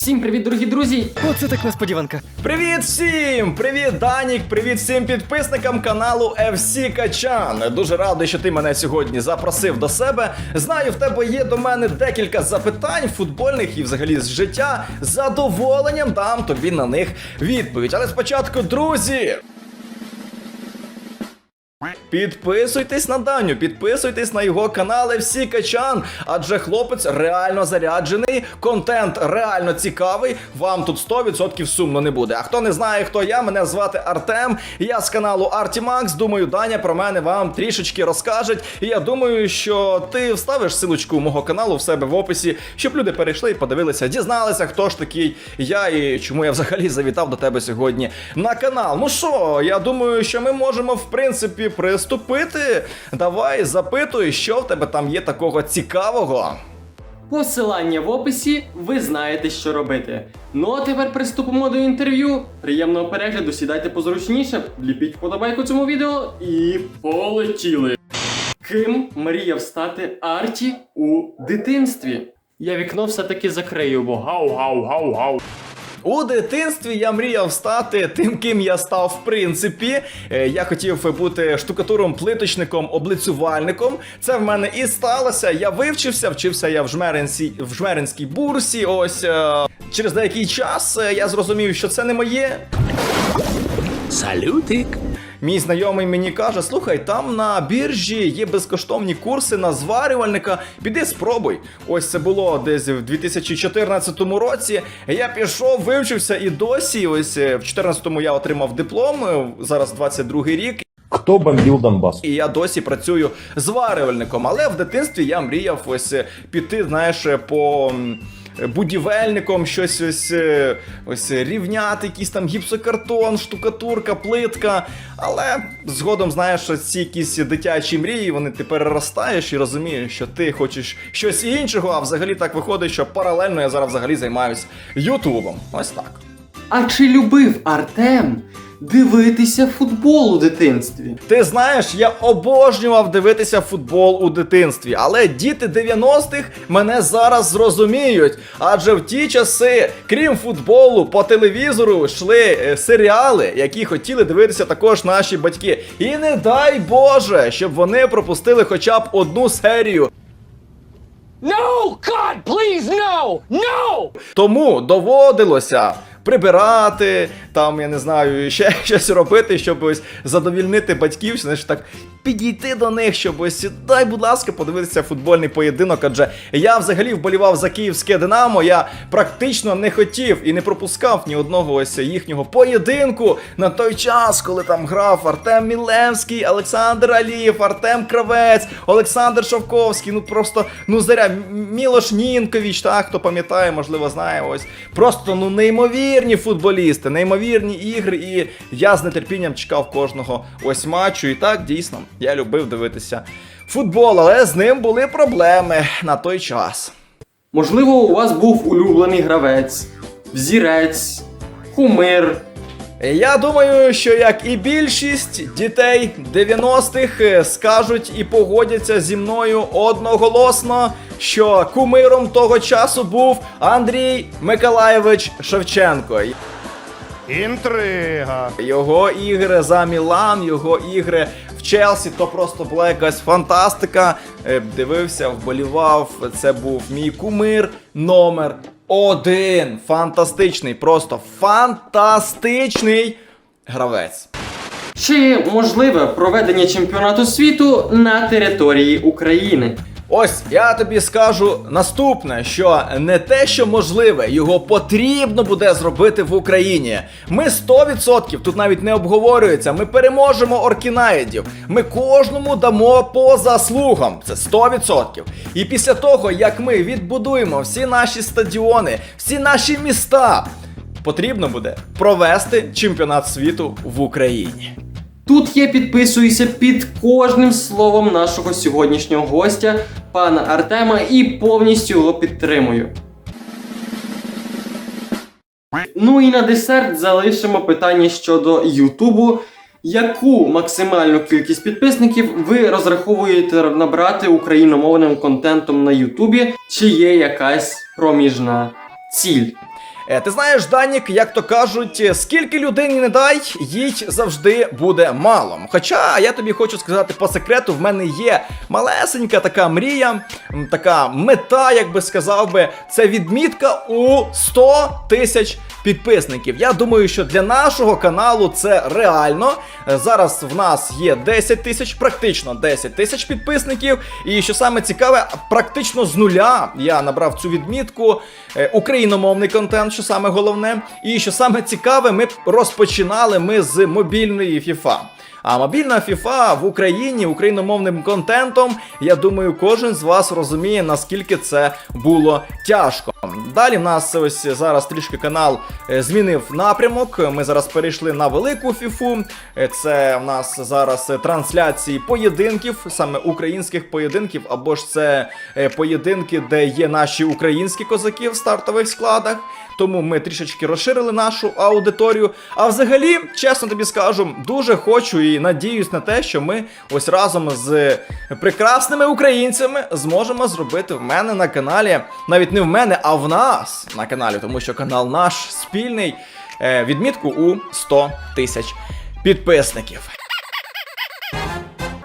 Всім привіт, дорогі друзі! Оце так несподіванка. Привіт всім! Привіт, Данік! Привіт всім підписникам каналу FC Качан. Дуже радий, що ти мене сьогодні запросив до себе. Знаю, в тебе є до мене декілька запитань футбольних і взагалі з життя. З задоволенням дам тобі на них відповідь. Але спочатку, друзі. Підписуйтесь на Даню, підписуйтесь на його канал FC Качан, адже хлопець реально заряджений, контент реально цікавий. Вам тут 100% сумно не буде. А хто не знає, хто я, мене звати Артем. Я з каналу Artimax. Думаю, Даня про мене вам трішечки розкаже. І я думаю, що ти вставиш силочку мого каналу в себе в описі, щоб люди перейшли і подивилися, дізналися, хто ж такий я і чому я взагалі завітав до тебе сьогодні на канал. Ну що, я думаю, що ми можемо в принципі приступити. Давай запитуй, що в тебе там є такого цікавого. Посилання в описі, ви знаєте, що робити. Ну а тепер приступимо до інтерв'ю. Приємного перегляду, сідайте позручніше, ліпіть вподобайку цьому відео і полетіли. Ким мріяв стати Арті у дитинстві? Я вікно все-таки закрию, бо гау-гау-гау-гау. У дитинстві я мріяв стати тим, ким я став в принципі. Е, Я хотів бути штукатуром, плиточником, облицювальником. Це в мене і сталося. Я вивчився, вчився я в жмеринській, в жмеринській бурсі. Ось е, через деякий час е, я зрозумів, що це не моє. Салютик. Мій знайомий мені каже: слухай, там на біржі є безкоштовні курси на зварювальника. Піди спробуй. Ось це було десь в 2014 році. Я пішов, вивчився і досі. Ось е, в 2014-му я отримав диплом. е, Зараз 22-й рік. Кто бомбил Донбасс? І я досі працюю зварювальником, але в дитинстві я мріяв ось е, піти, знаєш, по. Будівельником щось ось, е, ось е, рівняти, якийсь там гіпсокартон, штукатурка, плитка. Але згодом знаєш, що ці якісь дитячі мрії, вони ти переростаєш і розумієш, що ти хочеш щось іншого, а взагалі так виходить, що паралельно я зараз взагалі займаюся Ютубом. Ось так. А чи любив Артем дивитися футбол у дитинстві? Ти знаєш, я обожнював дивитися футбол у дитинстві, але діти 90-х мене зараз зрозуміють. Адже в ті часи, крім футболу, по телевізору йшли е, серіали, які хотіли дивитися також наші батьки. І не дай Боже, щоб вони пропустили хоча б одну серію. No! God, please, no! No! Тому доводилося прибирати, там, я не знаю, ще щось робити, щоб ось задовільнити батьків, знаєш, так підійти до них, щоб ось дай, будь ласка, подивитися футбольний поєдинок. Адже я взагалі вболівав за київське Динамо. Я практично не хотів і не пропускав ні одного ось їхнього поєдинку на той час, коли там грав Артем Мілевський, Олександр Алієв, Артем Кравець, Олександр Шовковський. Ну просто ну заря Мілош Нінкович, так хто пам'ятає, можливо, знає. Ось просто ну неймовірні футболісти, неймовірні ігри. І я з нетерпінням чекав кожного ось матчу. І так дійсно я любив дивитися футбол, але з ним були проблеми на той час. Можливо, у вас був улюблений гравець, взірець, кумир. Я думаю, що як і більшість дітей 90-х е, скажуть і погодяться зі мною одноголосно, що кумиром того часу був Андрій Миколаєвич Шевченко. Интрига. Його ігри за Мілан, його ігри в Челсі, то просто була якась фантастика. Е, Дивився, вболівав. Це був мій кумир номер один. Фантастичний, просто фантастичний гравець. Чи можливе проведення чемпіонату світу на території України? Ось я тобі скажу наступне: що не те, що можливе, його потрібно буде зробити в Україні. Ми 100% тут навіть не обговорюється. Ми переможемо оркінаїдів. Ми кожному дамо по заслугам. Це 100%. І після того, як ми відбудуємо всі наші стадіони, всі наші міста, потрібно буде провести чемпіонат світу в Україні. Тут я підписуюся під кожним словом нашого сьогоднішнього гостя, пана Артема, і повністю його підтримую. Ну і на десерт залишимо питання щодо Ютубу. Яку максимальну кількість підписників ви розраховуєте набрати україномовним контентом на Ютубі? Чи є якась проміжна ціль? Е, Ти знаєш, Данік, як то кажуть, скільки людині не дай, їй завжди буде мало. Хоча я тобі хочу сказати по секрету, в мене є малесенька така мрія, така мета, як би сказав би, це відмітка у 100 тисяч підписників. Я думаю, що для нашого каналу це реально. Е, Зараз в нас є 10 тисяч, практично 10 тисяч підписників. І що саме цікаве, практично з нуля я набрав цю відмітку. Е, Україномовний контент, що саме головне. І що саме цікаве, ми розпочинали ми з мобільної FIFA. А мобільна FIFA в Україні україномовним контентом, я думаю, кожен з вас розуміє, наскільки це було тяжко. Далі в нас ось зараз трішки канал е, змінив напрямок. Ми зараз перейшли на велику фіфу. Е, Це в нас зараз трансляції поєдинків, саме українських поєдинків, або ж це е, поєдинки, де є наші українські козаки в стартових складах. Тому ми трішечки розширили нашу аудиторію. А взагалі, чесно тобі скажу, дуже хочу і надіюсь на те, що ми ось разом з прекрасними українцями зможемо зробити в мене на каналі, навіть не в мене, а в нас на каналі, тому що канал наш спільний. е, Відмітку у 100 тисяч підписників.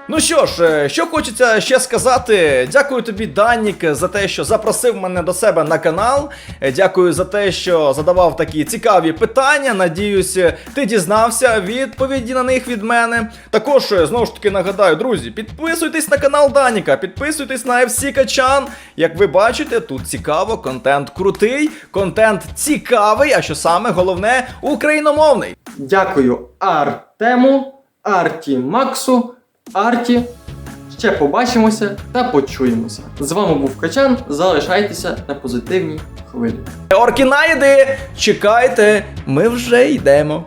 Ну що ж, е, що хочеться ще сказати, дякую тобі, Данік, за те, що запросив мене до себе на канал. Е, Дякую за те, що задавав такі цікаві питання. Надіюсь, е, ти дізнався відповіді на них від мене. Також знову ж таки нагадаю, друзі, підписуйтесь на канал Даніка, підписуйтесь на FC Качан. Як ви бачите, тут цікаво, контент крутий, контент цікавий, а що саме головне, україномовний. Дякую Артему, Арті Максу, Арті. Ще побачимося та почуємося. З вами був Качан. Залишайтеся на позитивній хвилі. Оркінаїди, чекайте, ми вже йдемо.